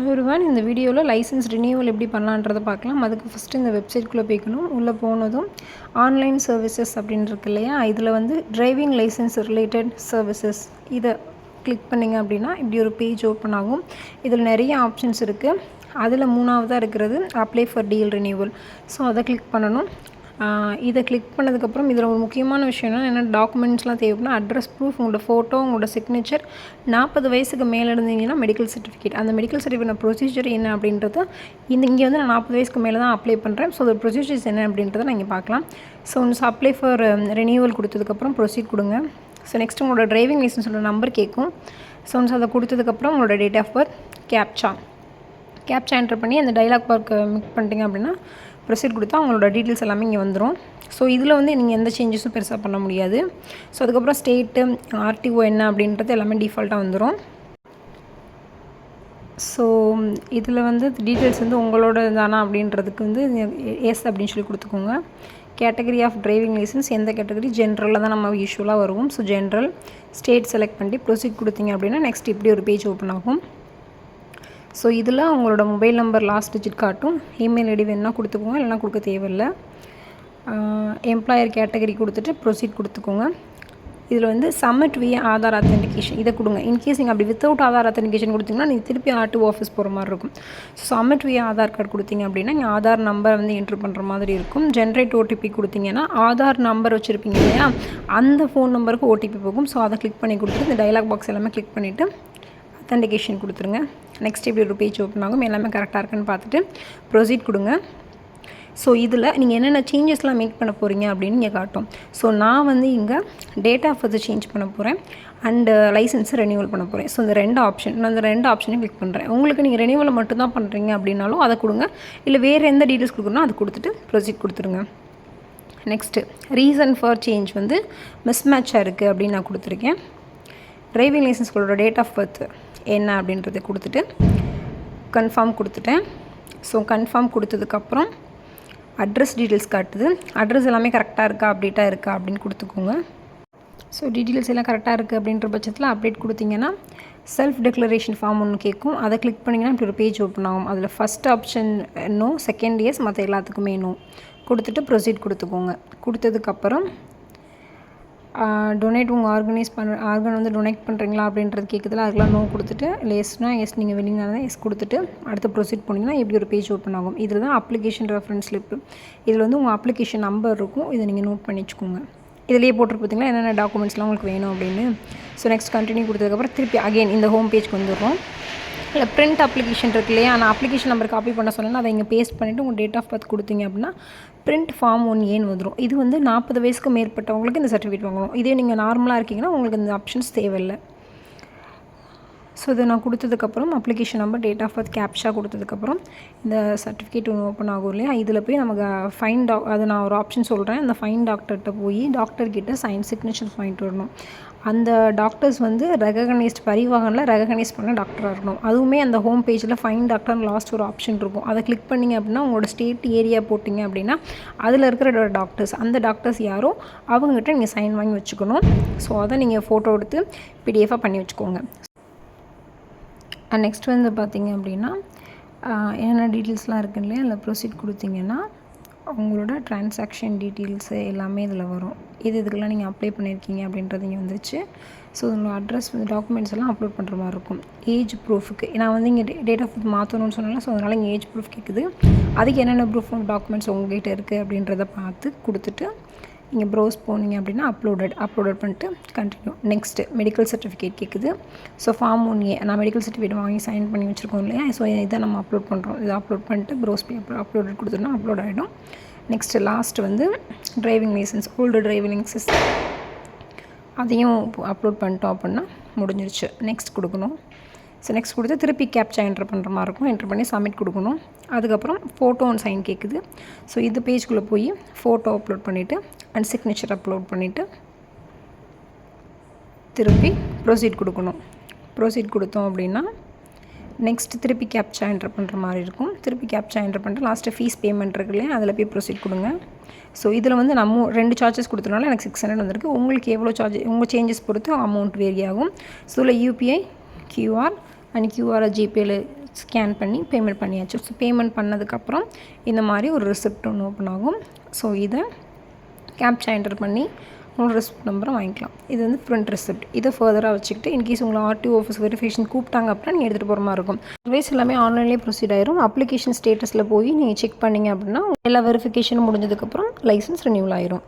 ஒருவன் இந்த வீடியோவில் லைசன்ஸ் ரினியூவல் எப்படி பண்ணலான்றதை பார்க்கலாம். அதுக்கு ஃபஸ்ட்டு இந்த வெப்சைட்குள்ளே போய்க்கணும் உள்ளே போனதும் ஆன்லைன் சர்வீசஸ் அப்படின்னு இருக்கு இல்லையா? இதில் வந்து டிரைவிங் லைசன்ஸ் ரிலேட்டட் சர்வீசஸ் இதை கிளிக் பண்ணிங்க அப்படின்னா இப்படி ஒரு பேஜ் ஓப்பன் ஆகும். இதில் நிறைய ஆப்ஷன்ஸ் இருக்குது அதில் மூணாவதாக இருக்கிறது apply for DL renewal so அதை கிளிக் பண்ணணும். இதை கிளிக் பண்ணதுக்கப்புறம் இதில் ஒரு முக்கியமான விஷயம் என்ன டாக்குமெண்ட்ஸ்லாம் தேவைப்படும் அட்ரஸ் ப்ரூஃப் உங்களோட ஃபோட்டோ உங்களோட சிக்னேச்சர் நாற்பது வயசுக்கு மேலே இருந்தீங்கன்னா மெடிக்கல் சர்டிஃபிகேட் அந்த மெடிக்கல் சர்டிஃபிகேட் ப்ரொசீஜர் என்ன அப்படின்றத இந்த இங்கே வந்து நான் நாற்பது வயசுக்கு மேலே தான் அப்ளை பண்ணுறேன் ஸோ அதோட ப்ரொசீஜர்ஸ் என்ன அப்படின்றத நான் இங்கே பார்க்கலாம். So once apply for renewal கொடுத்ததுக்கப்புறம் ப்ரொசீட் கொடுங்க. ஸோ நெக்ஸ்ட் உங்களோட டிரைவிங் லைசன்ஸோட நம்பர் கேட்கும். ஸோ ஒன்ஸ் அதை கொடுத்ததுக்கப்புறம் உங்களோட date of birth captcha captcha enter பண்ணி அந்த டைலாக் பார்க்கு மிக் பண்ணிட்டீங்க அப்படின்னா ப்ரொசீட் கொடுத்தா அவங்களோட டீட்டெயில்ஸ் எல்லாமே இங்கே வந்துடும் ஸோ இதில் வந்து நீங்கள் எந்த சேஞ்சஸும் பெருசாக பண்ண முடியாது. ஸோ அதுக்கப்புறம் ஸ்டேட்டு ஆர்டிஓ என்ன அப்படின்றது எல்லாமே டிஃபால்ட்டாக வந்துடும் ஸோ இதில் வந்து டீட்டெயில்ஸ் வந்து உங்களோட தானா அப்படின்றதுக்கு வந்து எஸ் அப்படின்னு சொல்லி கொடுத்துக்கோங்க. கேட்டகரி ஆஃப் டிரைவிங் லைசன்ஸ் எந்த கேட்டகரி ஜென்ரலில் தான் நம்ம யூஸ்வலாக வருவோம். ஸோ ஜென்ரல் ஸ்டேட் செலக்ட் பண்ணி ப்ரொசீட் கொடுத்தீங்க அப்படின்னா நெக்ஸ்ட் இப்படி ஒரு பேஜ் ஓப்பன் ஆகும். ஸோ இதில் அவங்களோட மொபைல் நம்பர் லாஸ்ட் டிஜிட் காட்டும். இமெயில் ஐடி வேணுன்னா கொடுத்துக்கோங்க இல்லைனா கொடுக்க தேவையில்லை. எம்ப்ளாயர் கேட்டகரி கொடுத்துட்டு ப்ரொசீட் கொடுத்துக்கோங்க. இதில் வந்து சப்மிட் via ஆதார் அத்தன்டிகேஷன் இதை கொடுங்க. இன்கேஸ் நீங்கள் அப்படி வித்தவுட் ஆதார் அத்தன்டிகேஷன் கொடுத்தீங்கன்னா நீங்கள் திருப்பி ஆர்டிஓ ஆஃபீஸ் போகிற மாதிரி இருக்கும். So submit via Aadhaar card கொடுத்தீங்க அப்படின்னா நீங்கள் ஆதார் நம்பர் வந்து என்ட்ரு பண்ணுற மாதிரி இருக்கும். ஜென்ரேட் ஓடிபி கொடுத்தீங்கன்னா ஆதார் நம்பர் வச்சுருப்பீங்க இல்லையா? அந்த ஃபோன் நம்பருக்கு ஓடிபி போகும். ஸோ அதை கிளிக் பண்ணி கொடுத்துட்டு இந்த டைலாக் பாக்ஸ் எல்லாமே கிளிக் பண்ணிவிட்டு அத்தன்டிகேஷன் கொடுத்துருங்க. நெக்ஸ்ட் இப்படி ஒரு பேஜ் ஓப்பன் ஆகும் எல்லாமே கரெக்டாக இருக்குன்னு பார்த்துட்டு ப்ரொசீட் கொடுங்க. ஸோ இதில் நீங்கள் என்னென்ன சேஞ்சஸ்லாம் மேக் பண்ண போகிறீங்க அப்படின்னு இங்கே காட்டும். ஸோ நான் வந்து இங்கே டேட் ஆஃப் பர்த் சேஞ்ச் பண்ண போகிறேன் அண்டு லைசன்ஸை ரெனியூவல் பண்ண போகிறேன் ஸோ இந்த ரெண்டு ஆப்ஷன் நான் இந்த ரெண்டு ஆப்ஷனையும் கிளிக் பண்ணுறேன் உங்களுக்கு நீங்கள் ரெனியூவல் மட்டும்தான் பண்ணுறீங்க அப்படின்னாலும் அதை கொடுங்க. இல்லை வேறு எந்த டீட்டெயில்ஸ் கொடுக்கணும் அதை கொடுத்துட்டு ப்ரொசீட் கொடுத்துருங்க. நெக்ஸ்ட்டு ரீசன் ஃபார் சேஞ்ச் வந்து மிஸ்மேட்சாக இருக்குது அப்படின்னு நான் கொடுத்துருக்கேன். டிரைவிங் லைசன்ஸ்களோட டேட் ஆஃப் பர்த் என்ன அப்படின்றத கொடுத்துட்டு கன்ஃபார்ம் கொடுத்துட்டேன். ஸோ கன்ஃபார்ம் கொடுத்ததுக்கப்புறம் அட்ரஸ் டீட்டெயில்ஸ் காட்டுது. அட்ரஸ் எல்லாமே கரெக்டாக இருக்கா அப்டேட்டாக இருக்கா அப்படின்னு கொடுத்துக்கோங்க. ஸோ டீட்டெயில்ஸ் எல்லாம் கரெக்டாக இருக்குது அப்படின்ற பட்சத்தில் அப்டேட் கொடுத்தீங்கன்னா செல்ஃப் டெக்ளரேஷன் ஃபார்ம் ஒன்று கேட்கும். அதை கிளிக் பண்ணிங்கன்னா இப்படி ஒரு பேஜ் ஓப்பன் ஆகும். அதில் first option no second years மற்ற எல்லாத்துக்குமே நோ கொடுத்துட்டு ப்ரொசீட் கொடுத்துக்கோங்க. கொடுத்ததுக்கப்புறம் டொனேட் உங்கள் ஆர்கனைஸ் பண்ண ஆர்கன் வந்து டொனேட் பண்ணுறீங்களா அப்படின்றது கேட்குதுல அதுக்கெலாம் நோ கொடுத்துட்டு இல்லை எஸ்னா எஸ் நீங்கள் வெளியினா தான் எஸ் கொடுத்துட்டு அடுத்து ப்ரொசீட் போனீங்கன்னா எப்படி ஒரு பேஜ் ஓப்பன் ஆகும். இதில் தான் அப்ளிகேஷன் ரெஃபரன்ஸ் ஸ்லிப்பு இதில் வந்து உங்கள் அப்ளிகேஷன் நம்பர் இருக்கும். இதை நீங்கள் நோட் பண்ணி வச்சுக்கோங்க இதிலேயே போட்டிருக்கு பார்த்தீங்களா என்னென்ன டாக்குமெண்ட்ஸ்லாம் உங்களுக்கு வேணும் அப்படின்னு. ஸோ நெக்ஸ்ட் கண்டினியூ கொடுத்ததுக்கப்புறம் திருப்பி அகைன் இந்த ஹோம் பேஜ்க்கு வந்துடுறோம். இல்லை பிரிண்ட் அப்ளிகேஷன் இருக்கு இல்லையா? நான் அப்ளிகேஷன் நம்பர் காப்பி பண்ண சொன்னேன்னா அதை இங்கே பேஸ்ட் பண்ணிவிட்டு உங்கள் டேட் ஆஃப் பர்த் கொடுத்தீங்க அப்படின்னா பிரிண்ட் ஃபார்ம் ஒன் ஏன்னு வந்துடும் இது வந்து நாற்பது வயசுக்கு மேற்பட்டவங்களுக்கு இந்த சர்டிஃபிகேட் வாங்கணும். இதே நீங்கள் நார்மலாக இருக்கீங்கன்னா உங்களுக்கு இந்த ஆப்ஷன்ஸ் தேவையில்லை. ஸோ இதை நான் கொடுத்ததுக்கப்புறம் application number date of birth captcha கொடுத்ததுக்கப்புறம் இந்த சர்டிஃபிகேட் ஒன்று ஓப்பன் ஆகும் இல்லையா? இதில் போய் நமக்கு ஃபைன் டாக் அது நான் ஒரு ஆப்ஷன் சொல்கிறேன் அந்த ஃபைன் டாக்டர்கிட்ட போய் டாக்டர்கிட்ட சைன் சிக்னேச்சர் வாங்கிட்டு வரணும் அந்த டாக்டர்ஸ் வந்து ரெகனைஸ்ட் பரிவாகனில் ரெகனைஸ் பண்ண டாக்டராக இருக்கணும். அதுவுமே அந்த ஹோம் பேஜில் ஃபைன் டாக்டர் லாஸ்ட் ஒரு ஆப்ஷன் இருக்கும். அதை கிளிக் பண்ணிங்க அப்படின்னா உங்களோட ஸ்டேட் ஏரியா போட்டிங்க அப்படின்னா அதில் இருக்கிற டாக்டர்ஸ் அந்த டாக்டர்ஸ் யாரோ அவங்ககிட்ட நீங்கள் சைன் வாங்கி வச்சுக்கணும். ஸோ அதை நீங்கள் ஃபோட்டோ எடுத்து பிடிஎஃபாக பண்ணி வச்சுக்கோங்க. நெக்ஸ்ட் வந்து பார்த்தீங்க அப்படின்னா ஆஹ் என்னென்ன டீட்டெயில்ஸ்லாம் இருக்கு இல்லையா அதில் ப்ரொசீட் கொடுத்தீங்கன்னா உங்களோட டிரான்சாக்ஷன் டீட்டெயில்ஸு எல்லாமே இதில் வரும். இது இதுக்கெல்லாம் நீங்கள் அப்ளை பண்ணியிருக்கீங்க அப்படின்றது இங்கே வந்துச்சு ஸோ உங்களோட அட்ரஸ் வந்து டாக்குமெண்ட்ஸ் எல்லாம் அப்லோட் பண்ணுற மாதிரி இருக்கும். ஏஜ் ப்ரூஃபுக்கு நான் வந்து இங்கே டேட் ஆஃப் பர்த் மாற்றணும்னு சொன்னால ஸோ அதனால் இங்கே ஏஜ் ப்ரூஃப் கேட்குது அதுக்கு என்னென்ன ப்ரூஃப் ஆஃப் டாக்குமெண்ட்ஸ் உங்கள்கிட்ட இருக்குது அப்படின்றத பார்த்து கொடுத்துட்டு நீங்கள் ப்ரௌஸ் போனீங்க அப்படின்னா அப்லோடட் அப்லோடட் பண்ணிட்டு கண்டினியூ நெக்ஸ்ட்டு மெடிக்கல் சர்டிஃபிகேட் கேட்குது ஸோ ஃபார்ம் ஒன் ஏ நான் மெடிக்கல் சர்டிஃபிகேட் வாங்கி சைன் பண்ணி வச்சுருக்கோம் இல்லையா? ஸோ இதை நம்ம அப்லோட் பண்ணுறோம் இதை அப்லோட் பண்ணிட்டு ப்ரௌஸ் பே அப்லோடட் கொடுத்தோம்னா அப்லோட் ஆகிடும் நெக்ஸ்ட்டு லாஸ்ட் வந்து driving licence old driving licence அதையும் அப்லோட் பண்ணிட்டோம் அப்படின்னா முடிஞ்சிருச்சு. நெக்ஸ்ட் கொடுக்கணும். ஸோ நெக்ஸ்ட் கொடுத்து திருப்பி கேப்சா என்ட்ரு பண்ணுற மாதிரி இருக்கும். என்ட்ரு பண்ணி சப்மிட் கொடுக்கணும். அதுக்கப்புறம் ஃபோட்டோ அண்ட் சைன் கேட்குது ஸோ இது பேஜ்குள்ளே போய் ஃபோட்டோ அப்லோட் பண்ணிவிட்டு அண்ட் சிக்னேச்சர் அப்லோட் பண்ணிவிட்டு திருப்பி ப்ரொசீட் கொடுக்கணும். ப்ரொசீட் கொடுத்தோம் அப்படின்னா நெக்ஸ்ட் திருப்பி கேப்சா என்ட்ரு பண்ணுற மாதிரி இருக்கும். திருப்பி கேப்சா என்ட்ரு பண்ணிட்டு லாஸ்ட்டு ஃபீஸ் பேமெண்ட் இருக்கு இல்லையா அதில் போய் ப்ரொசீட் கொடுங்க. ஸோ இதில் வந்து நம்ம ரெண்டு சார்ஜஸ் கொடுத்தனால எனக்கு சிக்ஸ் ஹண்ட்ரட் வந்திருக்கு. உங்களுக்கு எவ்வளோ சார்ஜ் உங்கள் சேஞ்சஸ் பொறுத்து அமௌண்ட் வேரி ஆகும். ஸோ இதில் யூபிஐ கியூஆர் அண்ட் கியூஆர் ஜிபேயில் ஸ்கேன் பண்ணி பேமெண்ட் பண்ணியாச்சு. ஸோ பேமெண்ட் பண்ணதுக்கப்புறம் இந்த மாதிரி ஒரு ரிசிப்ட் ஒன்று ஓப்பன் ஆகும். ஸோ இதை கேப்சா என்டர் பண்ணி உங்களோட ரெசிப்ட் நம்பரை வாங்கிக்கலாம். இது வந்து ஃப்ரண்ட் ரெசிப்ட் இதை ஃபர்தராக வச்சுக்கிட்டு இன்கேஸ் உங்களை ஆர்டிஓ ஆஃபீஸ் வெரிஃபிகேஷன் கூப்பிட்டாங்க அப்படின்னா நீங்கள் எடுத்துகிட்டு போகிற மாதிரி இருக்கும். சர்வீஸ் எல்லாமே ஆன்லைன்லேயே ப்ரொசீட் ஆயிரும். அப்ளிகேஷன் ஸ்டேட்டஸில் போய் நீங்கள் செக் பண்ணிங்க அப்படின்னா எல்லா வெரிஃபிகேஷனும் முடிஞ்சதுக்கப்புறம் லைசன்ஸ் ரினியூவல் ஆயிரும்.